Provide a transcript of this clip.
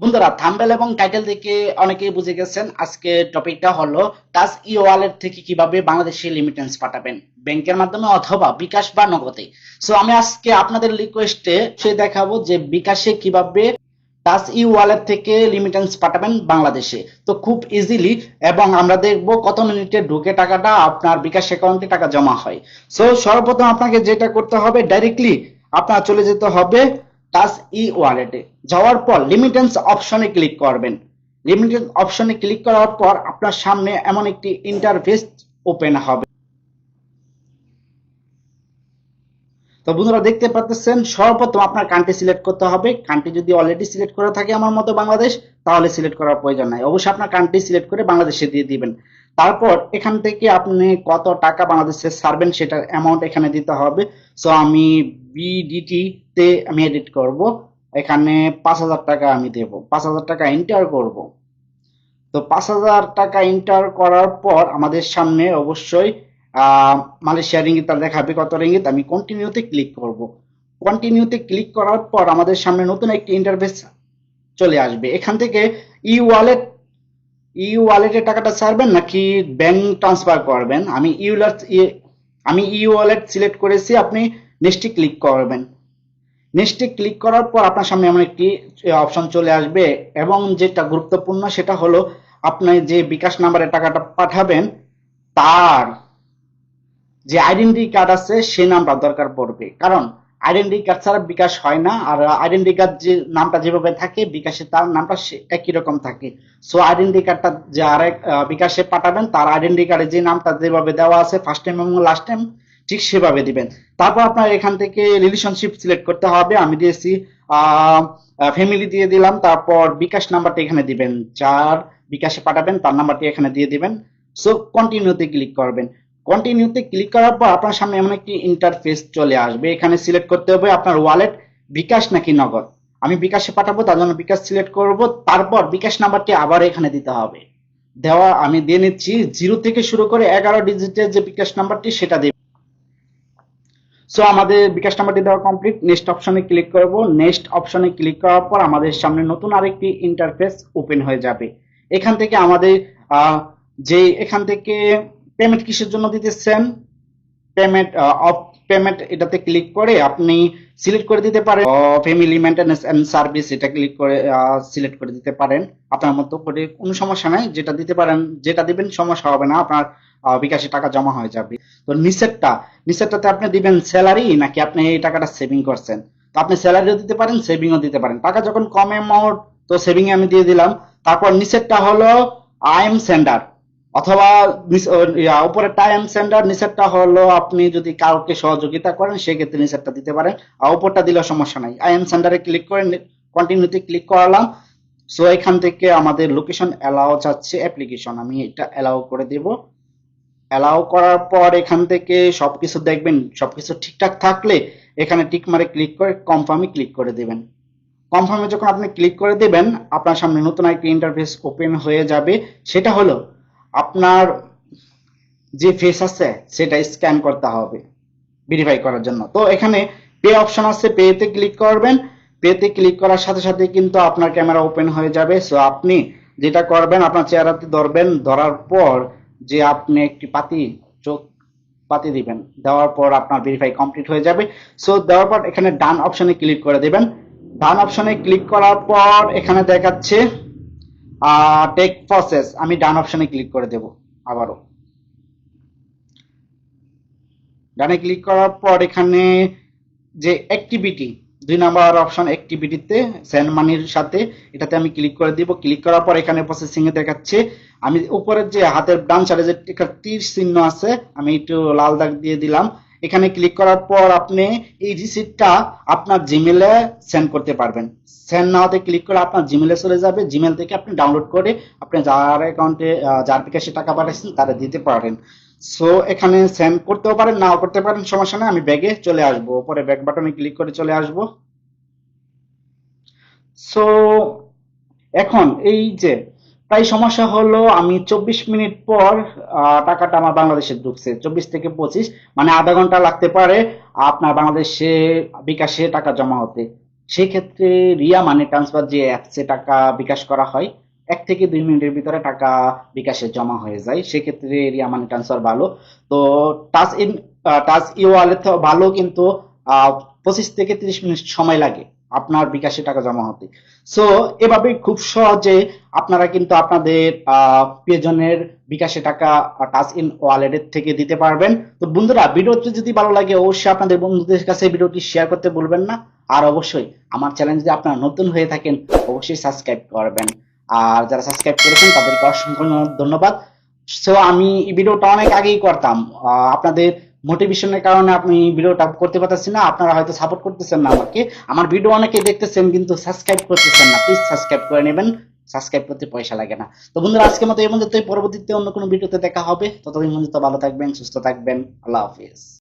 বন্ধুরা থাম্বেল এবং টাইটেল থেকে অনেকেই বুঝে গেছেন আজকে টপিকটা হলো টাচ ই ওয়ালেট থেকে কীভাবে বাংলাদেশে লিমিটেন্স পাঠাবেন? ব্যাংকের মাধ্যমে অথবা বিকাশ বা নগদে? সো আমি আজকে আপনাদের রিকোয়েস্টে সে দেখাবো যে বিকাশে কীভাবে টাচ ই ওয়ালেট থেকে লিমিটেন্স পাঠাবেন বাংলাদেশে। তো খুব ইজিলি এবং আমরা দেখব কত মিনিটে ঢুকে টাকাটা আপনার বিকাশ অ্যাকাউন্টে টাকা জমা হয়। সো সর্বপ্রথম আপনাকে যেটা করতে হবে ডাইরেক্টলি আপনার চলে যেতে হবে টাচ ই ওয়ালেটে। যাওয়ার পর লিমিটেন্স অপশনে ক্লিক করবেন। লিমিটেন্স অপশনে ক্লিক করার পর আপনার সামনে এমন একটি ইন্টারফেস ওপেন হবে। তো বন্ধুরা দেখতে পাচ্ছেন, সর্বপ্রথম আপনার কান্ট্রি সিলেক্ট করতে হবে। কান্ট্রি যদি অলরেডি সিলেক্ট করা থাকে আমার মতো বাংলাদেশ, তাহলে সিলেক্ট করার প্রয়োজন নাই। অবশ্যই আপনার কান্ট্রি সিলেক্ট করে বাংলাদেশে দিয়ে দিবেন। তারপর এখান থেকে আপনি কত টাকা বাংলাদেশে ছাড়বেন সেটার অ্যামাউন্ট এখানে দিতে হবে। সো আমি বিডিটি তে আমি এডিট করব। এখানে পাঁচ হাজার টাকা আমি দেব। পাঁচ হাজার টাকা এন্টার করব। তো পাঁচ হাজার টাকা এন্টার করার পর আমাদের সামনে অবশ্যই মালয়েশিয়া রিঙ্গিত দেখাবে কত রিঙ্গিত। আমি কন্টিনিউতে ক্লিক করব। কন্টিনিউতে ক্লিক করার পর আমাদের সামনে নতুন একটি ইন্টারফেস চলে আসবে। এখান থেকে ই ওয়ালেট ই ওয়ালেটে টাকাটা ছাড়বেন নাকি ব্যাংক ট্রান্সফার করবেন? আমি ই আমি ই ওয়ালেট সিলেক্ট করেছি, আপনি নেক্সটে ক্লিক করবেন। নেক্সটে ক্লিক করার পর আপনার সামনে এমন একটি অপশন চলে আসবে এবং যেটা গুরুত্বপূর্ণ সেটা হলো আপনি যে বিকাশ নাম্বারে টাকাটা পাঠাবেন, তার যে আইডেন্টি কার্ড আছে সে নামটা দরকার পড়বে। কারণ আইডেন্টি কার্ড ছাড়া বিকাশ হয় না, আর আইডেন্টি কার্ড যে নামটা যেভাবে থাকে, বিকাশে তার নামটা একই রকম থাকে? সো আইডেন্টি কার্ডটা যে আরেক বিকাশে পাঠাবেন, তার আইডেন্টি কার্ডে যে নামটা যেভাবে দেওয়া আছে ফার্স্ট টাইম এবং লাস্ট টাইম ঠিক সেভাবে দিবেন। তারপর আপনার এখান থেকে রিলেশনশিপ সিলেক্ট করতে হবে, আমি দিয়েছি ফ্যামিলি দিয়ে দিলাম, তারপর বিকাশ নাম্বারটা এখানে দিবেন। যার বিকাশে পাঠাবেন, তার নাম্বারটি এখানে দিয়ে দিবেন। সো কন্টিনিউতে ক্লিক করবেন। কন্টিনিউতে ক্লিক করার পর আপনার সামনে এমন একটি ইন্টারফেস চলে আসবে। এখানে সিলেক্ট করতে হবে আপনার ওয়ালেট বিকাশ নাকি নগদ। আমি বিকাশে পাঠাবো, তার জন্য বিকাশ সিলেক্ট করব। তারপর বিকাশ নাম্বারটি আবার এখানে দিতে হবে। দেওয়া আমি দিয়ে নিচ্ছি জিরো থেকে শুরু করে এগারো ডিজিটের যে বিকাশ নাম্বারটি সেটা দেব সো আমাদের বিকাশ নাম্বারটি দেওয়া কমপ্লিট নেক্সট অপশনে ক্লিক করব। নেক্সট অপশনে ক্লিক করার পর আমাদের সামনে নতুন আরেকটি ইন্টারফেস ওপেন হয়ে যাবে। এখান থেকে আমাদের যে এখান থেকে পেমেন্ট কিসের জন্য দিতেছেন? পেমেন্ট অফ পেমেন্ট এটাতে ক্লিক করে আপনি সিলেক্ট করে দিতে পারেন। ফ্যামিলি মেনটেন্যান্স এন্ড সার্ভিস এটা ক্লিক করে সিলেক্ট করে দিতে পারেন। আপনার মতো করে কোনো সমস্যা নাই যেটা দিতে পারেন যেটা দিবেন সমস্যা হবে না আপনার আহ, বিকাশে টাকা জমা হয়ে যাবে। তো নিচেরটা নিচেরটাতে আপনি দিবেন স্যালারি নাকি আপনি এই টাকাটা সেভিং করছেন? তো আপনি স্যালারিও দিতে পারেন সেভিংও দিতে পারেন। টাকা যখন কম অ্যামাউন্ট তো সেভিং আমি দিয়ে দিলাম। তারপর নিচেরটা হলো আই এম সেন্ডার অথবা উপরের টাইম সেন্টার নিচেরটা হলো আপনি যদি কাউকে সহযোগিতা করেন, সেক্ষেত্রে নিচেরটা দিতে পারেন। আর উপরটা দিলে সমস্যা নাই। আই এম সেন্টারে ক্লিক করে কন্টিনিউতে ক্লিক করালাম। সো এখান থেকে আমাদের লোকেশন অ্যালাও চাচ্ছে অ্যাপ্লিকেশন আমি এটা অ্যালাউ করে দেব। অ্যালাউ করার পর এখান থেকে সবকিছু দেখবেন, সবকিছু ঠিকঠাক থাকলে এখানে টিক মারে ক্লিক করে কনফার্মে ক্লিক করে দেবেন। কনফার্মে যখন আপনি ক্লিক করে দেবেন, আপনার সামনে নতুন একটি ইন্টারফেস ওপেন হয়ে যাবে। সেটা হলো আপনার যে ফেস আছে, সেটা স্ক্যান করতে হবে ভেরিফাই করার জন্য। তো এখানে পে অপশন আছে পেতে ক্লিক করবেন। পেতে ক্লিক করার সাথে সাথে কিন্তু আপনার ক্যামেরা ওপেন হয়ে যাবে। সো আপনি যেটা করবেন, আপনার চেহারাতে ধরবেন, ধরার পর যে আপনি একটি পাতি, চোখ পাতি দিবেন। দেওয়ার পর আপনার ভেরিফাই কমপ্লিট হয়ে যাবে। সো দেওয়ার পর এখানে ডান অপশনে ক্লিক করে দেবেন। ডান অপশনে ক্লিক করার পর এখানে দেখাচ্ছে টেক প্রসেস আমি ডান অপশনে ক্লিক করে দেব, আবারও। ডানে ক্লিক করার পর এখানে যে অ্যাক্টিভিটি দুই নাম্বার অপশন অ্যাক্টিভিটিতে সেন্ড মানির সাথে, এটাতে আমি ক্লিক করে দিব। ক্লিক করার পর এখানে প্রসেসিং এ দেখাচ্ছে, আমি উপরের যে হাতের ডান সাইডে যে তীর চিহ্ন আছে, আমি একটু লাল দাগ দিয়ে দিলাম। এখানে ক্লিক করার পর আপনি এই রিসিপ্টটা আপনার জিমেলে সেন্ড করতে পারবেন। সেন্ড নাওতে ক্লিক করে আপনার জিমেলে চলে যাবে। জিমেল থেকে আপনি ডাউনলোড করে আপনি যার অ্যাকাউন্টে যার বিকাশে টাকা পাঠাচ্ছেন তারা দিতে পারেন। সো এখানে সেন্ড করতেও পারেন, নাও করতে পারেন, সমস্যা নেই, আমি ব্যাগে চলে আসব। উপরে ব্যাক বাটনে ক্লিক করে চলে আসব। সো এখন এই যে প্রায় সমস্যা হলো আমি চব্বিশ মিনিট পর টাকাটা আমার বাংলাদেশে ঢুকছে। চব্বিশ থেকে পঁচিশ মানে আধা ঘণ্টা লাগতে পারে আপনার বাংলাদেশে বিকাশে টাকা জমা হতে। সেই ক্ষেত্রে রিয়া মানি ট্রান্সফার যে অ্যাপসে টাকা বিকাশ করা হয়, এক থেকে দুই মিনিটের ভিতরে টাকা বিকাশে জমা হয়ে যায়। সেক্ষেত্রে রিয়া মানি ট্রান্সফার ভালো। তো touch in touch e wallet ভালো কিন্তু পঁচিশ থেকে তিরিশ মিনিট সময় লাগে। আপনার বিকাশে টাকা জমা হতে। সো এভাবে খুব সহজে আপনারা কিন্তু আপনাদের প্রিয়জনের বিকাশে টাকা টাচ ইন ওয়ালেটের থেকে দিতে পারবেন। তো বন্ধুরা, ভিডিওটি যদি ভালো লাগে, অবশ্যই আপনাদের বন্ধুদের কাছে ভিডিওটি শেয়ার করতে বলবেন না। আর অবশ্যই, আমার চ্যানেল যদি আপনারা নতুন হয়ে থাকেন, অবশ্যই সাবস্ক্রাইব করবেন। আর যারা সাবস্ক্রাইব করেছেন, তাদেরকে অসংখ্য ধন্যবাদ। সো আমি এই ভিডিওটা অনেক আগেই করতাম। আপনাদের মোটিভেশনের কারণে আমি ভিডিওটা করতে পারতেছি না, আপনারা হয়তো সাপোর্ট করতেছেন না আমাকে। আমার ভিডিও অনেকে দেখতেছেন কিন্তু সাবস্ক্রাইব করতেছেন না। প্লিজ সাবস্ক্রাইব করে নেবেন। সাবস্ক্রাইব করতে পয়সা লাগে না। তো বন্ধুরা আজকে মতো এই পর্যন্তই। পরবর্তীতে অন্য কোনো ভিডিওতে দেখা হবে। ততদিন পর্যন্ত ভালো থাকবেন, সুস্থ থাকবেন। আল্লাহ হাফিজ।